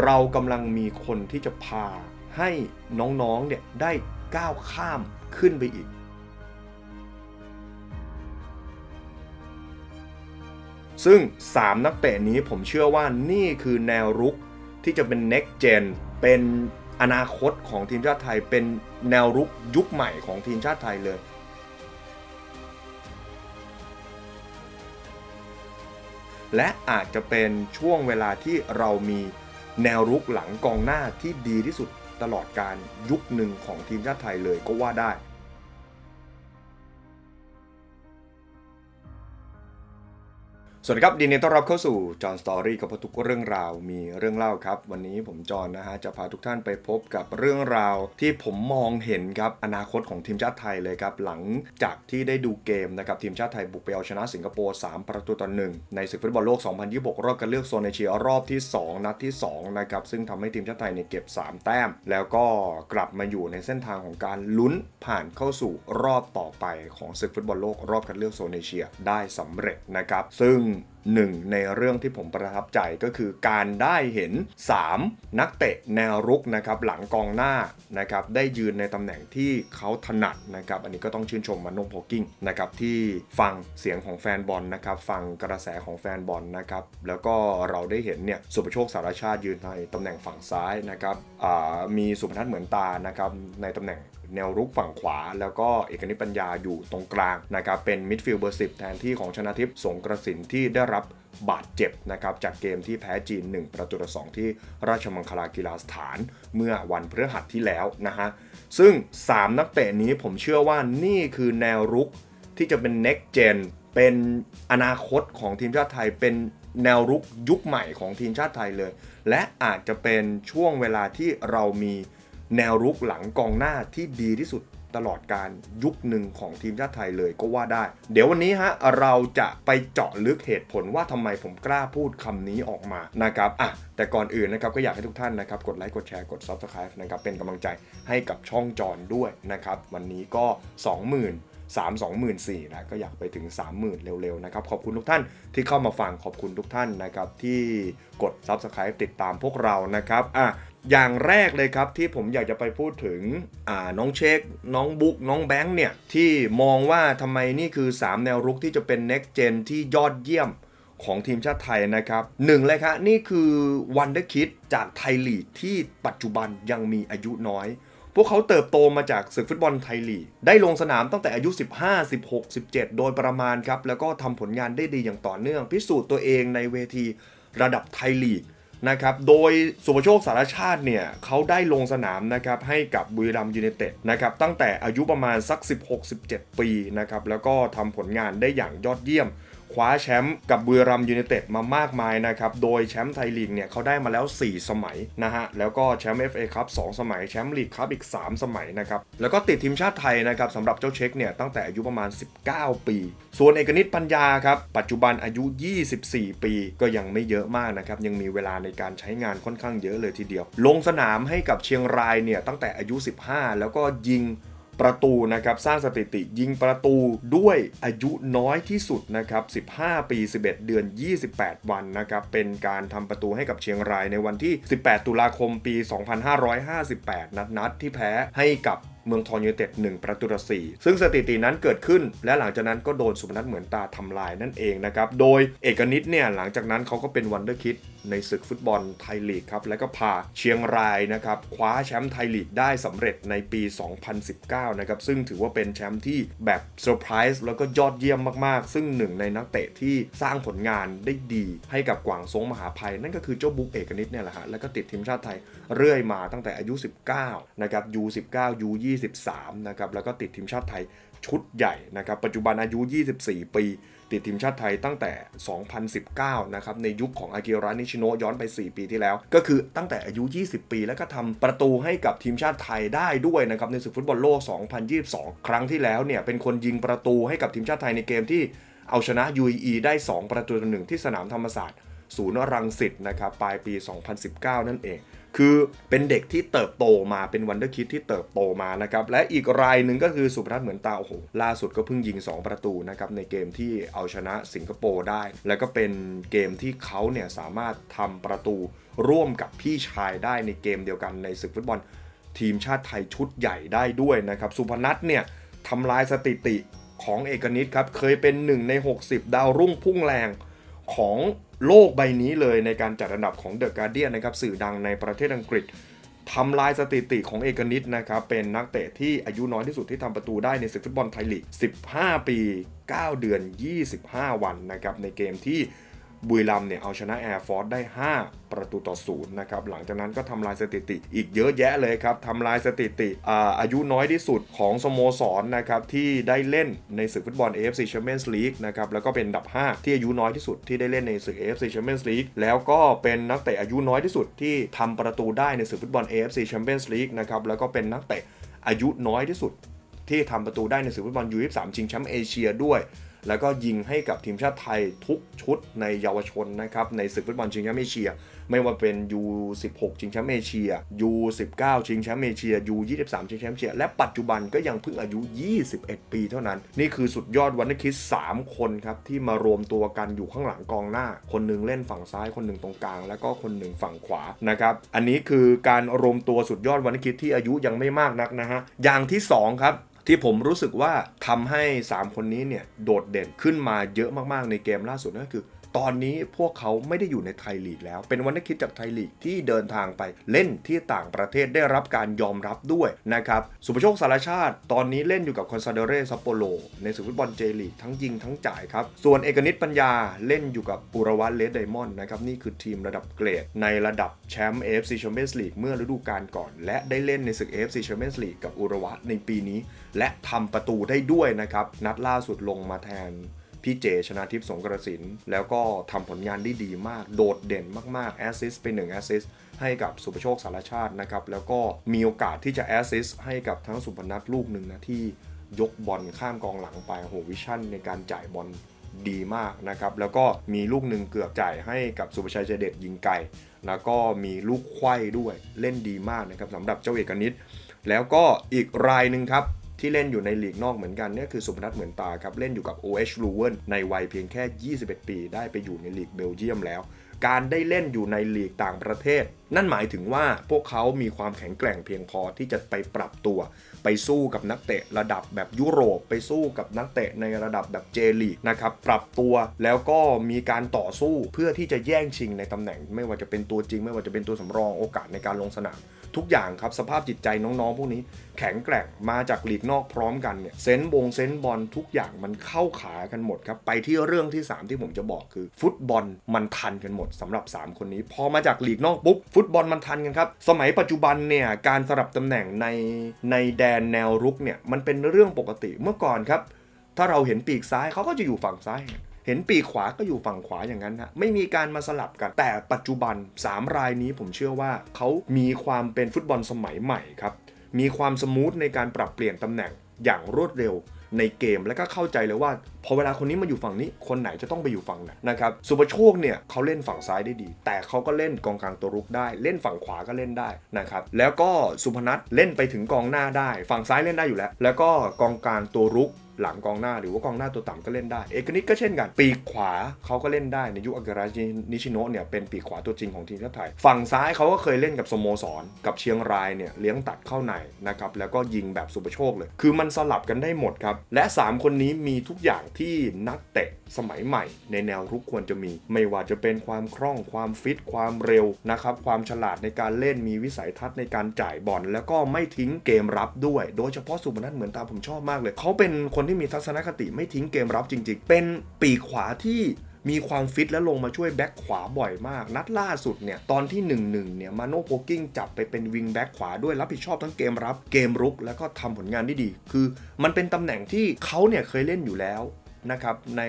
เรากำลังมีคนที่จะพาให้น้องๆเนี่ยได้ก้าวข้ามขึ้นไปอีก ซึ่ง 3 นักเตะนี้ผมเชื่อว่านี่คือแนวรุกที่จะเป็น next gen เป็นอนาคตของทีมชาติไทย เป็นแนวรุกยุคใหม่ของทีมชาติไทยเลยและอาจจะเป็นช่วงเวลาที่เรามี แนวรุกหลังกองหน้าที่ดีที่สุดตลอดการยุคหนึ่งของทีมชาติไทยเลยก็ว่าได้ สวัสดีครับดีนดีต้อนรับเข้าสู่จอห์นสตอรี่กับทุกเรื่องราวมีเรื่องเล่าครับ วันนี้ผมจอห์นนะฮะจะพาทุกท่านไปพบกับเรื่องราวที่ผมมองเห็นครับอนาคตของทีมชาติไทยเลยครับ หลังจากที่ได้ดูเกมนะครับทีมชาติไทยบุกไปเอาชนะสิงคโปร์ 3 ประตูต่อหนึ่งในศึกฟุตบอลโลก 2026 รอบการเลือกโซนเอเชียรอบที่ 2 นัดที่ 2 นะครับซึ่งทำให้ทีมชาติไทยเนี่ยเก็บ 3 แต้ม แล้วก็กลับมาอยู่ในเส้นทางของการลุ้นผ่านเข้าสู่รอบต่อไปของศึกฟุตบอลโลกรอบคัดเลือกโซนเอเชียได้สำเร็จนะครับซึ่ง didn't หนึ่งในเรื่องที่ผมประทับใจก็คือการได้เห็น 3 นักเตะแนวรุกนะครับหลังกองหน้านะครับได้ยืนในตำแหน่งที่เขาถนัดนะครับอันนี้ก็ต้องชื่นชมมันโนโพกิ้งนะครับที่ฟังเสียงของแฟนบอลนะครับฟังกระแสของแฟนบอลนะครับแล้วก็เราได้เห็นเนี่ยสุประโชคสารชาติยืนในตำแหน่งฝั่งซ้ายนะครับอ่ามีสุพนัทเหมือนตานะครับในตำแหน่งแนวรุกฝั่งขวา แล้วก็เอกนิปัญญาอยู่ตรงกลางนะครับเป็นมิดฟิลด์เบอร์สิบแทนที่ของชนะทิพย์สงกระสินที่ได้รับบาดเจ็บนะครับจากเกมที่แพ้จีน 1 ประตูต่อ2ที่ราชมังคลากีฬาสถานเมื่อวันพฤหัสที่แล้วนะฮะซึ่ง 3 นักเตะนี้ผมเชื่อว่านี่คือแนวรุกที่จะเป็น next gen เป็นอนาคตของทีมชาติไทยเป็นแนวรุกยุคใหม่ของทีมชาติไทยเลย และอาจจะเป็นช่วงเวลาที่เรามีแนวรุกหลังกองหน้าที่ดีที่สุด ตลอดการยุคหนึ่งของทีมชาติไทยเลยก็ว่าได้ เดี๋ยววันนี้ฮะเราจะไปเจาะลึกเหตุผลว่าทำไมผมกล้าพูดคำนี้ออกมานะครับอะแต่ก่อนอื่นนะครับก็อยากให้ทุกท่านนะครับกดไลค์กดแชร์กด Subscribe นะครับเป็นกำลังใจให้กับช่องจอนด้วยนะครับวันนี้ก็ 20,000 3 2 4 0 0 0นะก็อยากไปถึง 30,000 เร็วๆนะครับขอบคุณทุกท่านที่เข้ามาฟังขอบคุณทุกท่านนะครับที่กด Subscribe ติดตามพวกเรานะครับอะ อย่างแรกเลยครับที่ผมอยากจะไปพูดถึงน้องเชค น้องบุ๊กน้องแบงค์เนี่ย ที่มองว่าทำไมนี่คือ 3 แนวรุกที่จะเป็น next gen ที่ยอดเยี่ยมของทีมชาติไทยนะครับหนึ่งเลยครับนี่คือวันเดอร์คิดจากไทยลีกที่ปัจจุบันยังมีอายุน้อย พวกเขาเติบโตมาจากศึกฟุตบอลไทยลีก ได้ลงสนามตั้งแต่อายุ 15 16 17 โดยประมาณครับ แล้วก็ทำผลงานได้ดีอย่างต่อเนื่อง พิสูจน์ตัวเองในเวทีระดับไทยลีก นะครับ โดยสุภโชคสารชาติเนี่ยเขาได้ลงสนามนะครับให้กับบุรีรัมยูเนเต็ดนะครับตั้งแต่อายุประมาณสัก 16-17 ปีนะครับแล้วก็ทำผลงานได้อย่างยอดเยี่ยม คว้าแชมป์กับบุรีรัมย์ยูไนเต็ดมามากมายนะครับ โดยแชมป์ไทยลีกเนี่ยเขาได้มาแล้ว 4 สมัยนะฮะ แล้วก็แชมป์ FA คัพ2สมัย แชมป์ลีกคัพอีก 3 สมัยนะครับ แล้วก็ติดทีมชาติไทยนะครับสำหรับเจ้าเช็คเนี่ยตั้งแต่อายุประมาณ 19 ปี ส่วนเอกนิตปัญญาครับ ปัจจุบันอายุ 24 ปีก็ยังไม่เยอะมากนะครับ ยังมีเวลาในการใช้งานค่อนข้างเยอะเลยทีเดียว ลงสนามให้กับเชียงรายเนี่ยตั้งแต่อายุ 15 แล้วก็ยิง ประตูนะครับสร้างสถิติยิงประตูด้วยอายุน้อยที่สุดนะครับ15 ปี 11 เดือน 28 วันนะครับเป็นการทำประตูให้กับเชียงรายในวันที่ 18 ตุลาคมปี 2558 นัดนัดที่แพ้ให้กับเมืองทองยูเต็ด1ประตูต่อ4ซึ่งสถิตินั้นเกิดขึ้น และหลังจากนั้นก็โดนสุพนัทเหมือนตาทำลายนั่นเองนะครับ โดยเอกนิตเนี่ยหลังจากนั้นเขาก็เป็นวันเดอร์คิด ในศึกฟุตบอลไทยลีกครับ และก็พาเชียงรายนะครับคว้าแชมป์ไทยลีกได้สำเร็จในปี 2019 นะครับ ซึ่งถือว่าเป็นแชมป์ที่แบบเซอร์ไพรส์แล้วก็ยอดเยี่ยมมากๆ ซึ่งหนึ่งในนักเตะที่สร้างผลงานได้ดีให้กับกวางซงมหาภัย นั่นก็คือเจ้าบุ๊กเอกนิตเนี่ยแหละฮะแล้วก็ติดทีมชาติไทยเรื่อยมาตั้งแต่อายุ 19 นะครับ U19 U23 นะครับแล้วก็ติดทีมชาติไทยชุดใหญ่นะครับ ปัจจุบันอายุ 24 ปี ติดทีมชาติไทยตั้งแต่ 2019 นะครับ ในยุคของอากิระนิชิโนะย้อนไป 4 ปีที่แล้ว ก็คือตั้งแต่อายุ 20 ปี แล้วก็ทำประตูให้กับทีมชาติไทยได้ด้วยนะครับในศึกฟุตบอลโลก 2022 ครั้งที่แล้วเนี่ยเป็นคนยิงประตูให้กับทีมชาติไทยในเกมที่เอาชนะ UAE ได้ 2 ประตูต่อหนึ่งที่สนามธรรมศาสตร์ศูนย์รังสิตนะครับปลายปี 2019 นั่นเอง คือเป็นเด็กที่เติบโตมาเป็นวันเดอร์คิดที่เติบโตมานะครับและอีกรายหนึ่งก็คือสุพนัทเหมือนตาโอ้โหล่าสุดก็เพิ่งยิง 2 ประตูนะครับในเกมที่เอาชนะสิงคโปร์ได้ แล้วก็เป็นเกมที่เขาเนี่ยสามารถทำประตูร่วมกับพี่ชายได้ในเกมเดียวกันในศึกฟุตบอล ทีมชาติไทยชุดใหญ่ได้ด้วยนะครับสุพนัทเนี่ยทำลายสถิติของเอกนิตครับเคยเป็นหนึ่งใน 60 ดาวรุ่งพุ่งแรงของ โลกใบนี้เลยในการจัดอันดับของเดอะการเดียนนะครับสื่อดังในประเทศอังกฤษทำลายสถิติของเอกนิตนะครับ เป็นนักเตะที่อายุน้อยที่สุดที่ทำประตูได้ในศึกฟุตบอลไทยลีก 15 ปี 9 เดือน 25 วันนะครับในเกมที่ บุรีรัมเนี่ยเอาชนะแอร์ฟอร์สได้ 5 ประตูต่อศูนย์นะครับหลังจากนั้นก็ทำลายสถิติอีกเยอะแยะเลยครับทำลายสถิติอาอายุน้อยที่สุดของสโมสรนนะครับที่ได้เล่นในศึกฟุตบอล AFC Champions League นะครับแล้วก็เป็นอันดับ 5 ที่อายุน้อยที่สุดที่ได้เล่นในศึก AFC Champions League แล้วก็เป็นนักเตะอายุน้อยที่สุดที่ทำประตูได้ในศึกฟุตบอล AFC Champions League นะครับแล้วก็เป็นนักเตะอายุน้อยที่สุดที่ทำประตูได้ในศึกฟุตบอลยู2 3ชิงแชมป์เอเชียด้วย แล้วก็ยิงให้กับทีมชาติไทยทุกชุดในเยาวชนนะครับในศึกฟุตบอลชิงแชมป์เอเชีย ไม่ว่าเป็น U16 ชิงแชมป์เอเชีย U19 ชิงแชมป์เอเชีย U23 ชิงแชมป์เอเชีย และปัจจุบันก็ยังเพิ่งอายุ 21 ปีเท่านั้น นี่คือสุดยอดวันนคิด 3 คนครับที่มารวมตัวกันอยู่ข้างหลังกองหน้า คนหนึงเล่นฝั่งซ้ายคนหนึ่งตรงกลาง แล้วก็คนหนึ่งฝั่งขวานะครับอันนี้คือการรวมตัวสุดยอดวันนคิดที่อายุยังไม่มากนักนะฮะอย่างที่สองครับ ที่ผมรู้สึกว่าทำให้ 3 คนนี้เนี่ยโดดเด่นขึ้นมาเยอะมากๆในเกมล่าสุดนั่นก็คือ ตอนนี้พวกเขาไม่ได้อยู่ในไทยลีกแล้ว เป็นวันคิดจากไทยลีกที่เดินทางไปเล่นที่ต่างประเทศได้รับการยอมรับด้วยนะครับสุภโชคสารชาติ ตอนนี้เล่นอยู่กับคอนซาเดเรซัปโปโลในศึกฟุตบอลเจลีกทั้งยิงทั้งจ่ายครับ ส่วนเอกนิตปัญญาเล่นอยู่กับปุรวัตเลดไดมอนด์นะครับนี่คือทีมระดับเกรด ในระดับแชมป์ AFC Champions League เมื่อฤดูกาลก่อน และได้เล่นในศึก AFC Champions League กับอุรวัตในปีนี้ และทำประตูได้ด้วยนะครับนัดล่าสุดลงมาแทน พี่เจชนะทิพย์สงกระสิน แล้วก็ทำผลงานได้ดีมาก โดดเด่นมากๆแอสซิสเป็น1แอสซิสให้กับสุภโชคสารชาตินะครับแล้วก็มีโอกาสที่จะแอสซิสให้กับทั้งสุพนัทลูกหนึ่งนะที่ยกบอลข้ามกองหลังไปโหวิชั่นในการจ่ายบอลดีมากนะครับ แล้วก็มีลูกหนึ่งเกือบจ่ายให้กับสุภชัยเจเดตยิงไกลแล้วก็มีลูกไขว้ด้วยเล่นดีมากนะครับสำหรับเจ้าเอกนิตแล้วก็อีกรายหนึ่งครับ ที่เล่นอยู่ในลีกนอกเหมือนกันเนี่ยคือสุพนัทเหมือนตาครับเล่นอยู่กับ OH l u w e n ในวัยเพียงแค่ 21 ปี ได้ไปอยู่ในลีกเบลเยียมแล้ว การได้เล่นอยู่ในลีกต่างประเทศ นั่นหมายถึงว่าพวกเขามีความแข็งแกร่งเพียงพอที่จะไปปรับตัว ไปสู้กับนักเตะระดับแบบยุโรป ไปสู้กับนักเตะในระดับแบบเจลีกนะครับปรับตัวแล้วก็มีการต่อสู้เพื่อที่จะแย่งชิงในตำแหน่ง ไม่ว่าจะเป็นตัวจริง ไม่ว่าจะเป็นตัวสำรองโอกาสในการลงสนามทุกอย่างครับสภาพจิตใจน้องๆ พวกนี้แข็งแกร่งมาจากลีกนอกพร้อมกันเนี่ยเซนต์บงเซนต์บอลทุกอย่างมันเข้าขากันหมดครับ ไปที่เรื่องที่ 3 ที่ผมจะบอกคือ ฟุตบอลมันทันกันหมดสำหรับ 3 คนนี้ พอมาจากลีกนอกปุ๊บฟุตบอลมันทันกันครับ สมัยปัจจุบันเนี่ยการสลับตำแหน่งในในแดนแนวรุกเนี่ยมันเป็นเรื่องปกติเมื่อก่อนครับ ถ้าเราเห็นปีกซ้ายเขาก็จะอยู่ฝั่งซ้าย เห็นปีกขวาก็อยู่ฝั่งขวาอย่างนั้นฮะไม่มีการมาสลับกัน แต่ปัจจุบัน 3 รายนี้ผมเชื่อว่าเขามีความเป็นฟุตบอลสมัยใหม่ครับมีความสมูทในการปรับเปลี่ยนตำแหน่งอย่างรวดเร็ว ในเกมแล้วก็เข้าใจเลยว่าพอเวลาคนนี้มาอยู่ฝั่งนี้คนไหนจะต้องไปอยู่ฝั่งไหนนะครับสุภโชคเนี่ยเขาเล่นฝั่งซ้ายได้ดี แต่เขาก็เล่นกองกลางตัวรุกได้ เล่นฝั่งขวาก็เล่นได้นะครับแล้วก็สุพนัทเล่นไปถึงกองหน้าได้ ฝั่งซ้ายเล่นได้อยู่แล้ว แล้วก็กองกลางตัวรุก หลังกองหน้าหรือว่ากองหน้าตัวต่ำก็เล่นได้ เอกนิตก็เช่นกัน ปีกขวาเขาก็เล่นได้ในยุคอากิระนิชิโนะเนี่ยเป็นปีกขวาตัวจริงของทีมชาติไทย ฝั่งซ้ายเขาก็เคยเล่นกับสโมสร กับเชียงรายเนี่ยเลี้ยงตัดเข้าในนะครับแล้วก็ยิงแบบสุปโชคเลย คือมันสลับกันได้หมดครับ และ 3 คนนี้มีทุกอย่างที่นักเตะสมัยใหม่ ในแนวรุกควรจะมี ไม่ว่าจะเป็นความคล่องความฟิตความเร็วนะครับความฉลาดในการเล่นมีวิสัยทัศน์ในการจ่ายบอลแล้วก็ไม่ทิ้งเกมรับด้วย โดยเฉพาะสุพนัทเหมือนตาผมชอบมากเลยเขาเป็นคนที่มีทัศนคติไม่ทิ้งเกมรับจริง ๆ เป็นปีกขวาที่มีความฟิตและลงมาช่วยแบ็คขวาบ่อยมาก นัดล่าสุดเนี่ย ตอนที่ 1-1 เนี่ย มาโนโพกิ้งจับไปเป็นวิงแบ็คขวาด้วยรับผิดชอบทั้งเกมรับเกมรุก แล้วก็ทำผลงานได้ดี คือมันเป็นตำแหน่งที่เขาเนี่ยเคยเล่นอยู่แล้วนะครับใน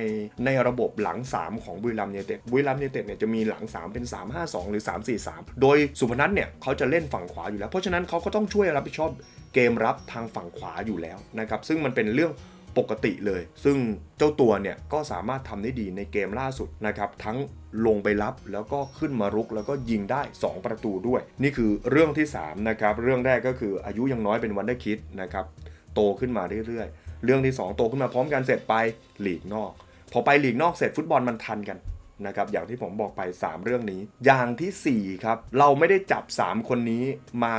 ในระบบหลัง 3 ของบุรีรัมย์ยูไนเต็ดบุรีรัมย์ยูไนเต็ดเนี่ยจะมีหลัง 3 เป็น 3 5 2 หรือ 3 4 3 โดยสุพนัทเนี่ยเขาจะเล่นฝั่งขวาอยู่แล้ว เพราะฉะนั้นเขาก็ต้องช่วยรับผิดชอบเกมรับทางฝั่งขวาอยู่แล้วนะครับซึ่งมันเป็นเรื่อง ปกติเลย ซึ่งเจ้าตัวเนี่ยก็สามารถทำได้ดีในเกมล่าสุดนะครับ ทั้งลงไปรับแล้วก็ขึ้นมารุกแล้วก็ยิงได้ 2 ประตูด้วย นี่คือเรื่องที่3นะครับเรื่องแรกก็คืออายุยังน้อยเป็นวันได้คิดนะครับโตขึ้นมาเรื่อยๆ เรื่องที่ 2 โตขึ้นมาพร้อมกันเสร็จไปหลีกนอก พอไปหลีกนอกเสร็จฟุตบอลมันทันกันนะครับอย่างที่ผมบอกไป 3 เรื่องนี้ อย่างทีสี่4 ครับ เราไม่ได้จับ 3 คนนี้มา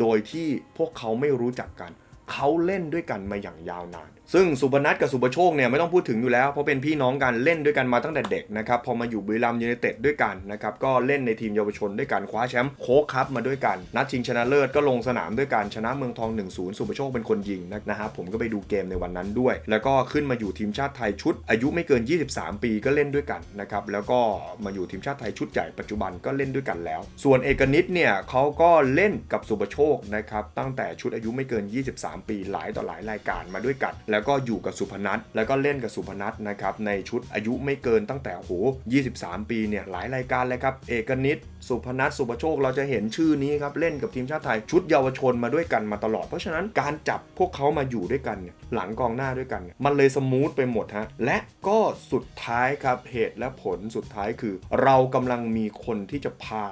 โดยที่พวกเขาไม่รู้จักกัน เขาเล่นด้วยกันมาอย่างยาวนาน ซึ่งสุพนัทกับสุปโชคเนี่ยไม่ต้องพูดถึงอยู่แล้ว เพราะเป็นพี่น้องกันเล่นด้วยกันมาตั้งแต่เด็กนะครับพอมาอยู่บุรีรัมย์ยูไนเต็ดด้วยกันนะครับก็เล่นในทีมเยาวชนด้วยกันคว้าแชมป์โค้กคัพมาด้วยกัน นัดชิงชนะเลิศก็ลงสนามด้วยกันชนะเมืองทอง 1-0 สุปโชคเป็นคนยิงนะนะฮะผมก็ไปดูเกมในวันนั้นด้วย แล้วก็ขึ้นมาอยู่ทีมชาติไทยชุด อายุไม่เกิน 23 ปีก็เล่นด้วยกันนะครับแล้วก็มาอยู่ทีมชาติไทยชุดใหญ่ปัจจุบันก็เล่นด้วยกันแล้ว ส่วนเอกนิตเนี่ยเขาก็เล่นกับสุปโชคนะครับตั้งแต่ชุดอายุไม่เกิน 23 ปีหลายต่อหลายรายการมาด้วยกันแล้วแล้วก็อยู่กับสุพนัทแล้วก็เล่นกับสุพนัทนะครับในชุดอายุไม่เกินตั้งแต่โห 23 ปีเนี่ยหลายรายการเลยครับเอกนิตสุพนัทสุปโชคเราจะเห็นชื่อนี้ครับเล่นกับทีมชาติไทยชุดเยาวชนมาด้วยกันมาตลอด เพราะฉะนั้นการจับพวกเขามาอยู่ด้วยกันเนี่ยหลังกองหน้าด้วยกัน มันเลยสมูทไปหมดฮะและก็สุดท้ายครับเหตุและผลสุดท้ายคือ เรากำลังมีคนที่จะพา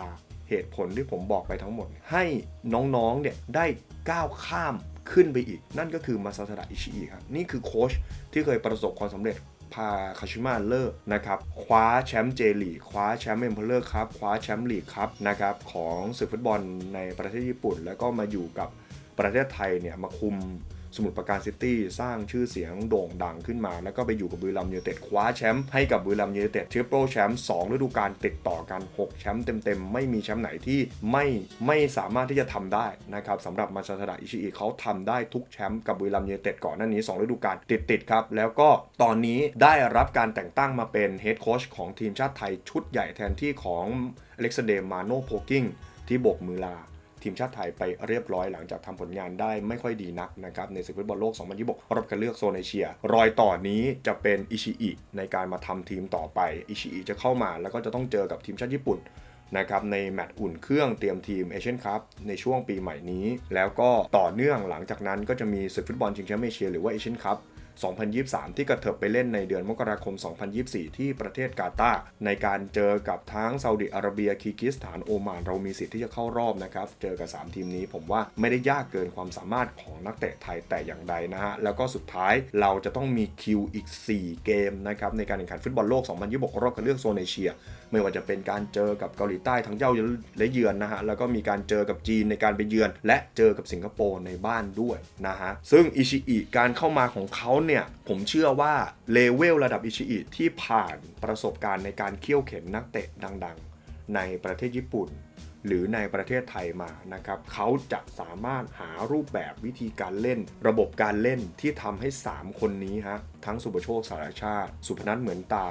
เหตุผลที่ผมบอกไปทั้งหมด ให้น้องๆเนี่ยได้ก้าวข้าม ขึ้นไปอีก นั่นก็คือมาซาสดะอิชิอิครับ นี่คือโค้ชที่เคยประสบความสำเร็จพาคาชิมาเลอร์นะครับคว้าแชมป์เจลีคว้าแชมป์เอ็มเพลเลอร์ครับคว้าแชมป์ลีกครับนะครับของศึกฟุตบอลในประเทศญี่ปุ่น แล้วก็มาอยู่กับประเทศไทยเนี่ยมาคุม สมุทรปราการซิตี้สร้างชื่อเสียงโด่งดังขึ้นมา แล้วก็ไปอยู่กับบุรีรัมย์ยูไนเต็ดคว้าแชมป์ให้กับบุรีรัมย์ยูไนเต็ดทริปเปิลแชมป์2ฤดูกาลติดต่อกัน 6 แชมป์เต็มๆ ไม่มีแชมป์ไหนที่ไม่ไม่สามารถที่จะทำได้นะครับสำหรับมาซาซาดะอิชิอิเขาทำได้ทุกแชมป์กับบุรีรัมย์ยูไนเต็ดก่อนหน้านี้ 2 ฤดูกาลติดๆครับ แล้วก็ตอนนี้ได้รับการแต่งตั้งมาเป็นเฮดโค้ชของทีมชาติไทยชุดใหญ่แทนที่ของอเล็กซานเดร์มาโนโพกิงที่โบกมือลา ทีมชาติไทยไปเรียบร้อยหลังจากทำผลงานได้ไม่ค่อยดีนักนะครับในศึกฟุตบอลโลก 2026รอบการเลือกโซนเอเชีย รอยต่อนี้จะเป็นอิชิอิในการมาทำทีมต่อไปอิชิอิจะเข้ามาแล้วก็จะต้องเจอกับทีมชาติญี่ปุ่นนะครับในแมตช์อุ่นเครื่องเตรียมทีมเอเชียนคัพในช่วงปีใหม่นี้ แล้วก็ต่อเนื่องหลังจากนั้นก็จะมีศึกฟุตบอลชิงแชมป์เอเชียหรือว่าเอเชียนคัพ 2023 ที่กระเถิบไปเล่นในเดือนมกราคม 2024 ที่ประเทศกาตาร์ในการเจอกับทั้งซาอุดิอาระเบียคีร์กิสถานโอมาน เรามีสิทธิ์ที่จะเข้ารอบนะครับ เจอกับ 3 ทีมนี้ผมว่าไม่ได้ยากเกินความสามารถของนักเตะไทยแต่อย่างใดนะฮะ แล้วก็สุดท้ายเราจะต้องมีคิวอีก 4 เกมนะครับในการแข่งขันฟุตบอลโลก 2026 รอบคัดเลือกโซนเอเชีย ไม่ว่าจะเป็นการเจอกับเกาหลีใต้ทั้งเย้าและเยือนนะฮะ แล้วก็มีการเจอกับจีนในการไปเยือน และเจอกับสิงคโปร์ในบ้านด้วยนะฮะ ซึ่งอิชิอิการเข้ามาของเขาเนี่ย ผมเชื่อว่าเลเวลระดับอิชิอิที่ผ่านประสบการณ์ในการเคี่ยวเข็นนักเตะดัง ๆ ในประเทศญี่ปุ่น หรือในประเทศไทยมานะครับเขาจะสามารถหารูปแบบวิธีการเล่น ระบบการเล่นที่ทำให้ 3 คนนี้ฮะทั้งสุประโชคสารชาติ สุพนัทเหมือนตา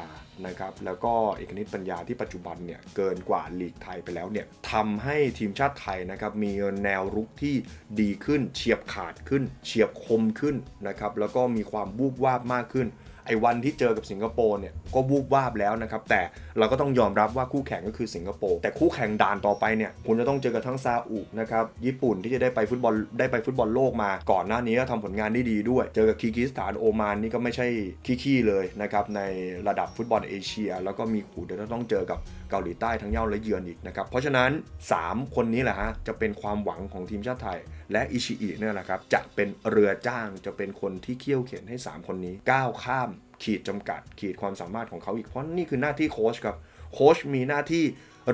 นะครับแล้วก็เอกนิตปัญญาที่ปัจจุบันเนี่ยเกินกว่าลีกไทยไปแล้วเนี่ยทำให้ทีมชาติไทยนะครับมีแนวรุกที่ดีขึ้นเฉียบขาดขึ้น เฉียบคมขึ้นนะครับแล้วก็มีความบูบวาบมากขึ้น ไอ้วันที่เจอกับสิงคโปร์เนี่ยก็วูบวาบแล้วนะครับ แต่เราก็ต้องยอมรับว่าคู่แข่งก็คือสิงคโปร์แต่คู่แข่งด่านต่อไปเนี่ยคุณจะต้องเจอกับทั้งซาอุนะครับญี่ปุ่นที่จะได้ไปฟุตบอลได้ไปฟุตบอลโลกมา ก่อนหน้านี้ก็ทำผลงานได้ดีด้วย เจอกับคีกิสถานโอมานนี่ก็ไม่ใช่ขี้ๆเลยนะครับในระดับฟุตบอลเอเชีย แล้วก็มีขู่เดี๋ยวต้องเจอกับาหลีใต้ทั้งเย้าและเยือนอีกนะครับเพราะฉะนั้น 3 คนนี้แหละฮะจะเป็นความหวังของทีมชาติไทย และอิชิอิเนี่ยนะครับจะเป็นเรือจ้างจะเป็นคนที่เคี่ยวเข็นให้ 3 คนนี้ก้าวข้ามขีดจำกัด ขีดความสามารถของเขาอีกเพราะนี่คือหน้าที่โค้ชครับโค้ชมีหน้าที่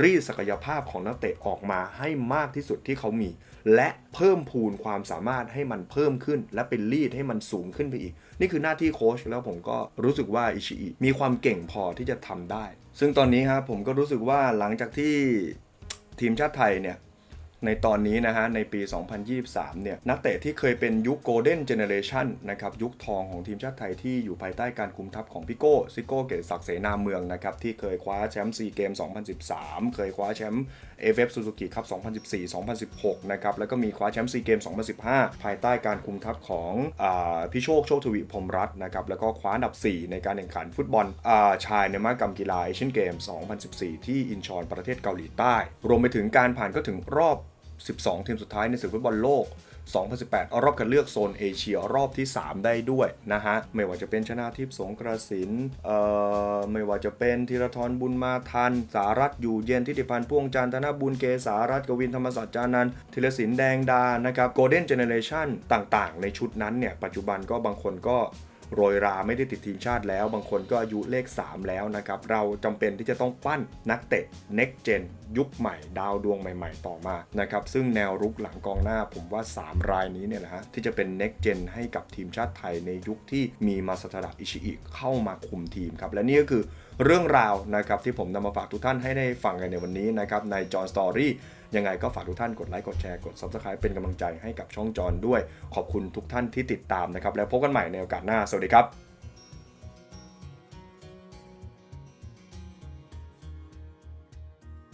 รีดศักยภาพของนักเตะออกมาให้มากที่สุดที่เขามี และเพิ่มพูนความสามารถให้มันเพิ่มขึ้น และเป็นรีดให้มันสูงขึ้นไปอีก นี่คือหน้าที่โค้ชแล้วผมก็รู้สึกว่าอิชิอิมีความเก่งพอที่จะทำได้ ซึ่งตอนนี้ครับผมก็รู้สึกว่าหลังจากที่ทีมชาติไทยเนี่ย ในตอนนี้นะฮะในปี 2023 เนี่ยนักเตะที่เคยเป็นยุคโกลเด้นเจเนเรชันนะครับยุคทองของทีมชาติไทยที่อยู่ภายใต้การคุมทัพของพี่โก้ซิโก้เกตศักดิ์เสนาเมืองนะครับที่เคยคว้าแชมป์ซีเกม 2013 เคยคว้าแชมป์เอฟเอฟซูซูกิครับ2014 2016 นะครับแล้วก็มีคว้าแชมป์ซีเกม 2015 ภายใต้การคุมทัพของอพี่โชคโชคทวีพรมรัตน์นะครับแล้วก็คว้าอันดับ 4 ในการแข่งขันฟุตบอลอาชายในมหกรรมกีฬาเอเชียนเกม 2014 ที่อินชอนประเทศเกาหลีใต้ รวมไปถึงการผ่านก็ถึงรอบ 12 ทีมสุดท้ายในศึกฟุตบอลโลก 2018 รอบคัดเลือกโซนเอเชียรอบที่ 3 ได้ด้วยนะฮะ ไม่ว่าจะเป็นชนะทิพย์สงกระสินเอ่อไม่ว่าจะเป็นธีรทรบุญมาทัน สารัตอยู่เย็นทิติพันธ์พ่วงจันทร์ธนบุญเกสารัตกวินธรรมศาสตร์จานันธีรศิลป์แดงดานะครับโกลเด้นเจเนเรชันต่างๆ ในชุดนั้นเนี่ยปัจจุบันก็บางคนก็ โรยราไม่ได้ติดทีมชาติแล้ว บางคนก็อายุเลข 3 แล้วนะครับ เราจำเป็นที่จะต้องปั้นนักเตะ next gen ยุคใหม่ ดาวดวงใหม่ๆ ต่อมานะครับซึ่งแนวรุกหลังกองหน้าผมว่า 3 รายนี้เนี่ยแหละฮะที่จะเป็น next gen ให้กับทีมชาติไทยในยุคที่มีมาสตาดะอิชิอิเข้ามาคุมทีมครับและนี่ก็คือเรื่องราวนะครับที่ผมนำมาฝากทุกท่านให้ได้ฟังกันในวันนี้นะครับในจอ h n Story ยังไงก็ฝากทุกท่านกดไลค์กดแชร์กด Subscribe เป็นกำลังใจให้กับช่องจอนด้วย ขอบคุณทุกท่านที่ติดตามนะครับ แล้วพบกันใหม่ในโอกาสหน้า สวัสดีครับ